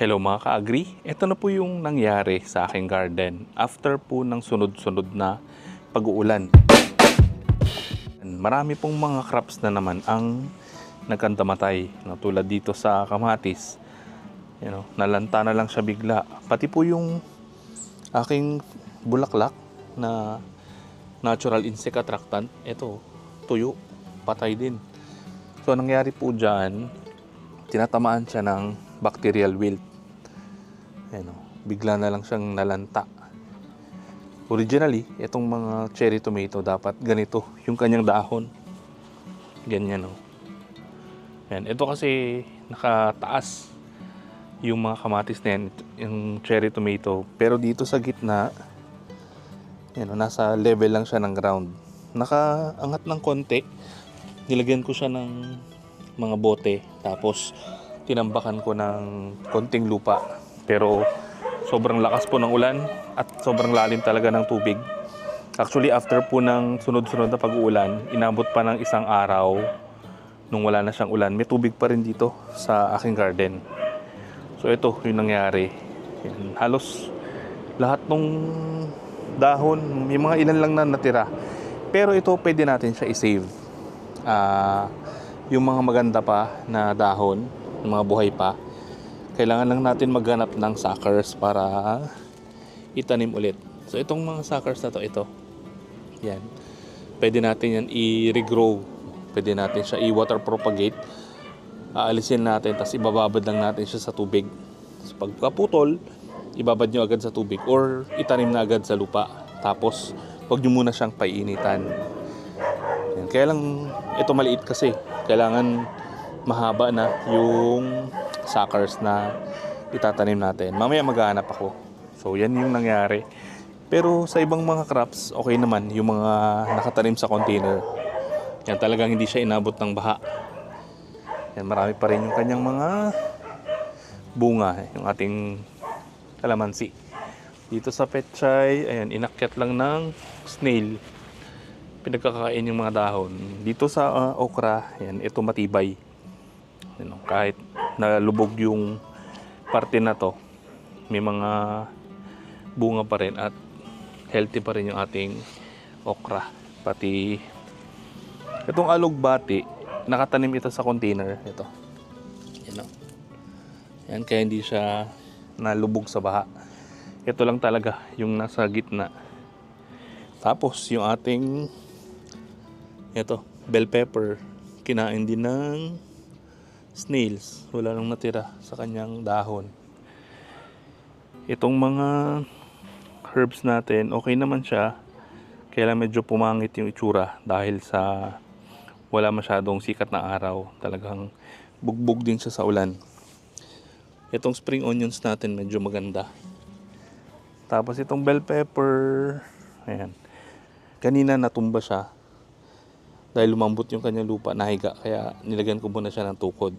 Hello mga ka-agri, ito na po yung nangyari sa aking garden after po ng sunod-sunod na pag-uulan. Marami pong mga crops na naman ang nagkantamatay, no, tulad dito sa kamatis. You know, nalanta na lang siya bigla. Pati po yung aking bulaklak na natural insect attractant, ito, tuyo, patay din. So, ang nangyari po dyan, tinatamaan siya ng bacterial wilt. Ayan o, bigla na lang siyang nalanta. Originally, itong mga cherry tomato dapat ganito, yung kanyang dahon. Ganyan o. Ayan, ito kasi nakataas yung mga kamatis na yan, yung cherry tomato. Pero dito sa gitna, yan, o, nasa level lang siya ng ground. Nakaangat ng konti. Nilagyan ko siya ng mga bote. Tapos, tinambakan ko ng konting lupa. Pero, sobrang lakas po ng ulan at sobrang lalim talaga ng tubig. Actually, after po ng sunod-sunod na pag-uulan, inabot pa ng isang araw nung wala na siyang ulan. May tubig pa rin dito sa aking garden. So, ito yung nangyari. Halos lahat ng dahon, may mga ilan lang na natira. Pero ito pwede natin siya i-save. Ah, yung mga maganda pa na dahon, yung mga buhay pa, kailangan lang natin maghanap ng suckers para itanim ulit. So itong mga suckers na to, ito. Yan. Pwede natin yan i-regrow. Pwede natin siya i-water propagate. Aalisin natin, tapos ibababad lang natin siya sa tubig. So pagkaputol, ibabad nyo agad sa tubig or itanim na agad sa lupa. Tapos, huwag nyo muna siyang painitan. Yan. Kaya lang, ito maliit kasi. Kailangan mahaba na yung suckers na itatanim natin. Mamaya maghahanap ako. So, yan yung nangyari. Pero sa ibang mga crops, okay naman yung mga nakatanim sa container. Yan talagang hindi siya inabot ng baha. Yan, marami pa rin yung kanyang mga bunga, yung ating kalamansi. Dito sa petchay, ayan, inakyat lang ng snail. Pinagkakain yung mga dahon. Dito sa ah, okra, ayan, ito matibay. Ano, kahit nalubog yung parte na to, may mga bunga pa rin at healthy pa rin yung ating okra. Pati itong alugbati, nakatanim ito sa container. Ito. Yan o. Yan, kaya hindi siya nalubog sa baha. Ito lang talaga yung nasa gitna. Tapos yung ating ito, bell pepper, kinain din ng snails. Wala nang natira sa kanyang dahon. Itong mga herbs natin, okay naman siya. Kaya lang medyo pumangit yung itsura dahil sa wala masyadong sikat na araw. Talagang bugbog din siya sa ulan. Itong spring onions natin medyo maganda. Tapos itong bell pepper, ayan. Kanina natumba siya dahil lumambot yung kanyang lupa, nahiga. Kaya nilagyan ko muna siya ng tukod.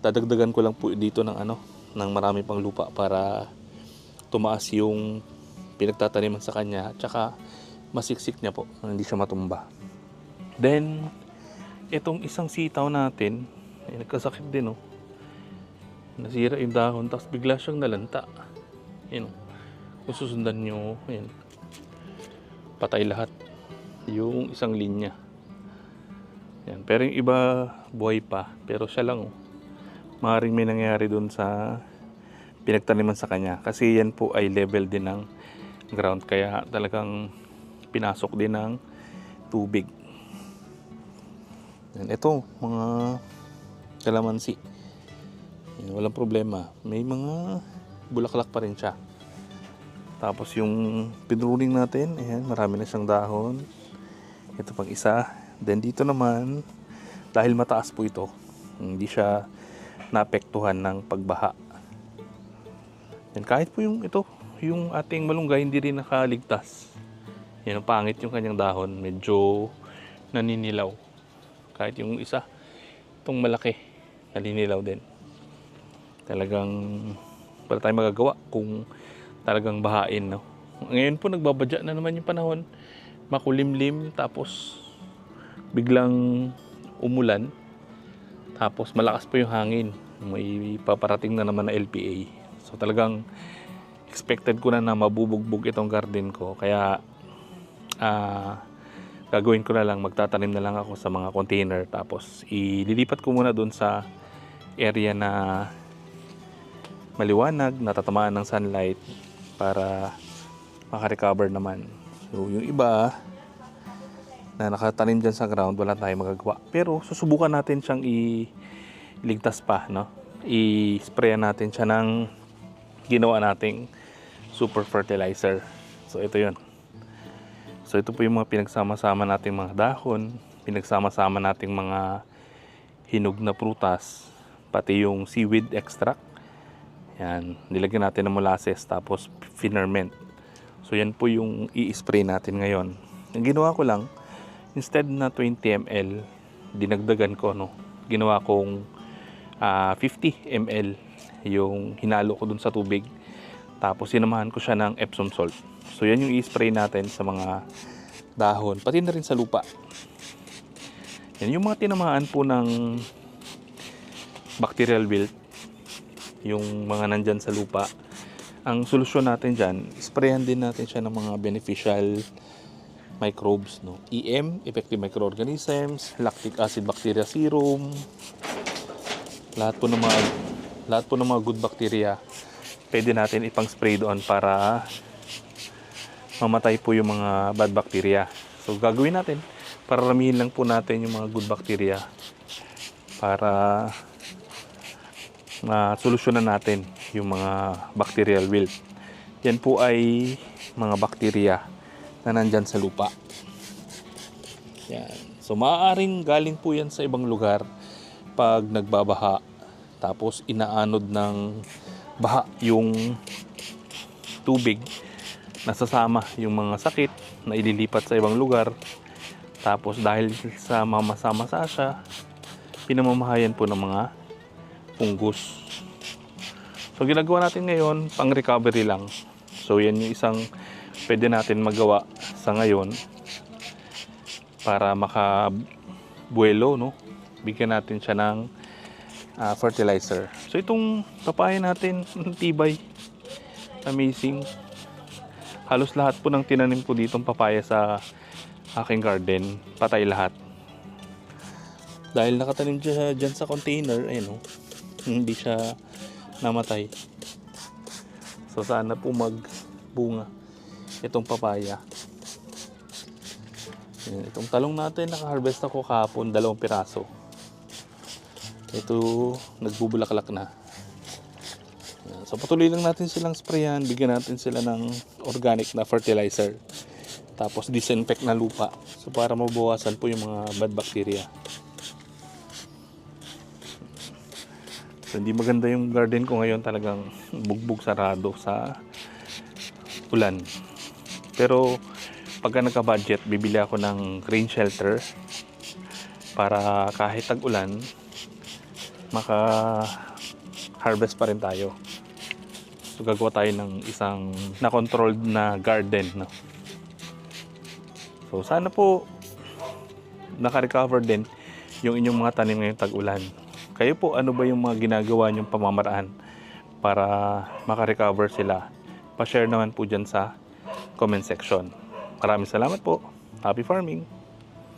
Dadagdagan ko lang po dito ng ano, ng marami pang lupa para tumaas yung pinagtataniman sa kanya. At saka masiksik niya po, hindi siya matumba. Then, itong isang sitaw natin, ay nagkasakit din oh. Nasira yung dahon, tapos bigla siyang nalanta. Yun. Kung susundan nyo, yun. Patay lahat. Yung isang linya. Yan. Pero yung iba, buhay pa. Pero siya lang oh. Maaaring may nangyari dun sa pinagtaniman sa kanya. Kasi yan po ay level din ng ground. Kaya talagang pinasok din ng tubig. Yan. Ito, mga kalamansi. Yan, walang problema. May mga bulaklak pa rin siya. Tapos yung pinruning natin, ayan, marami na siyang dahon. Ito pang isa. Then dito naman, dahil mataas po ito, hindi siya naapektuhan ng pagbaha. Yan, kahit po yung ito, yung ating malunggay hindi rin nakaligtas. Yan, ang pangit yung kanyang dahon. Medyo naninilaw. Kahit yung isa, itong malaki, naninilaw din. Talagang wala tayong magagawa kung talagang bahain. No? Ngayon po nagbabadya na naman yung panahon. Makulimlim tapos biglang umulan. Tapos malakas po yung hangin. may paparating na naman na LPA. So talagang expected ko na na mabubugbog itong garden ko. Kaya ah gagawin ko na lang, magtatanim na lang ako sa mga container tapos ililipat ko muna doon sa area na maliwanag, natatamaan ng sunlight para makarecover naman. So yung iba na nakatanim dyan sa ground, wala tayong magagawa. Pero susubukan natin siyang iligtas pa, no? I-sprayan natin siya ng ginawa nating super fertilizer. So ito yun. So ito po yung mga pinagsama-sama nating mga dahon, pinagsama-sama nating mga hinog na prutas, pati yung seaweed extract. Yan, nilagyan natin ng molasses tapos finerment. So yan po yung i-spray natin ngayon. Ang ginawa ko lang, instead na 20 ml, dinagdagan ko no. Ginawa kong ah, 50 ml yung hinalo ko dun sa tubig. Tapos sinamahan ko siya ng Epsom salt. So yan yung i-spray natin sa mga dahon, pati na rin sa lupa. Yan yung mga tinamaan po ng bacterial wilt, yung mga nandyan sa lupa. Ang solusyon natin dyan, sprayan din natin siya ng mga beneficial microbes, no? EM, effective microorganisms, lactic acid bacteria serum, lahat po ng mga lahat po ng mga good bacteria pwede natin ipang spray doon para mamatay po yung mga bad bacteria. So gagawin natin para ramihin lang po natin yung mga good bacteria para masolusyonan natin yung mga bacterial wilt. Yan po ay mga bacteria na nandyan sa lupa. Yan. So maaaring galing po yan sa ibang lugar pag nagbabaha tapos inaanod ng baha yung tubig nasasama yung mga sakit na ililipat sa ibang lugar tapos dahil sa mamasa-masa siya pinamamahayan po ng mga fungus. So ginagawa natin ngayon pang recovery lang. So yan yung isang pwede natin magawa sa ngayon para makabuelo no? Bigyan natin siya ng ah, fertilizer. So itong papaya natin tibay. Amazing. Halos lahat po ng tinanim ko ditong papaya sa aking garden, patay lahat. Dahil nakatanim siya dyan sa container, ayun oh, hindi siya namatay. So sana po magbunga itong papaya. Ayan, itong talong natin, naka-harvest ako kahapon, dalawang piraso. Ito, nagbubulaklak na. So patuloy lang natin silang sprayan, bigyan natin sila ng organic na fertilizer. Tapos disinfect na lupa. So para mabawasan po yung mga bad bacteria. So hindi maganda yung garden ko ngayon talagang bugbog sarado sa ulan. Pero pagka nagka-budget, bibili ako ng rain shelter para kahit tag-ulan, maka harvest pa rin tayo. So gagawa tayo ng isang na-controlled na garden. No? So sana po naka-recover din yung inyong mga tanim ngayong tag-ulan. Kayo po, ano ba yung mga ginagawa nyong pamamaraan para maka-recover sila? Pa-share naman po dyan sa comment section. Maraming salamat po. Happy farming!